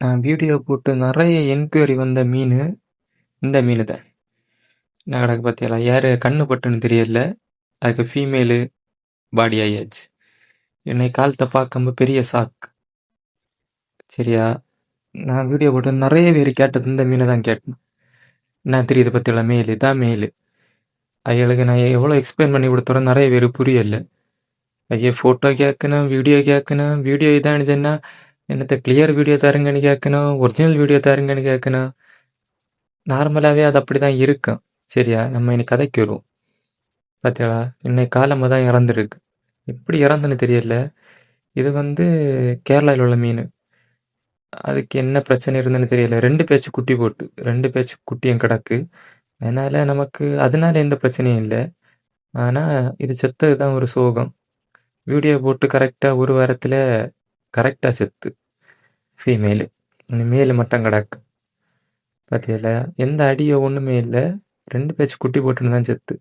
நான் வீடியோ போட்டு நெறைய என்கொயரி வந்த மீனு, இந்த மீனு தான். என்ன கடக்கு பார்த்தீங்களா யாரு கண்ணு பட்டுன்னு தெரியல. அதுக்கு ஃபீமேலு பாடி ஆயாச்சு. என்னை காலத்த பார்க்கும்போது பெரிய ஷாக். சரியா? நான் வீடியோ போட்டு நெறைய பேர் கேட்டது இந்த மீனை தான் கேட்டேன். என்ன தெரியுது பாத்தியாலா மேலு? இதான் மேலு. அவைகளுக்கு நான் எவ்வளோ எக்ஸ்பிளைன் பண்ணி கொடுத்துறேன் நெறைய பேர் புரியலை ஐயா ஃபோட்டோ கேட்கணும், வீடியோ கேட்கணும், வீடியோ இதான்னு சொன்னா என்னத்த கிளியர் வீடியோ தருங்கன்னு கேட்கணும், ஒரிஜினல் வீடியோ தருங்கன்னு கேட்கணும். நார்மலாகவே அது அப்படிதான் இருக்கும். சரியா? நம்ம இன்னைக்கு கதைக்கு வருவோம். பார்த்தீங்களா இன்னைக்கு காலமாக தான் இறந்துருக்கு. எப்படி இறந்துன்னு தெரியல. இது வந்து கேரளாவில் உள்ள மீன். அதுக்கு என்ன பிரச்சனை இருந்துன்னு தெரியல. ரெண்டு பேச்சு குட்டி போட்டு ரெண்டு பேச்சு குட்டியும் கிடக்கு. அதனால் நமக்கு அதனால எந்த பிரச்சனையும் இல்லை. ஆனால் இது செத்தது தான் ஒரு சோகம். வீடியோ போட்டு கரெக்டாக ஒரு வாரத்தில் கரெக்டாக செத்து. ஃபீமேலு. இந்த மேலு மட்டும் கிடக்கு. பாத்தியாலா? எந்த அடியோ ஒண்ணுமே இல்லை. ரெண்டு பேச்சு குட்டி போட்டுன்னு தான் செத்து.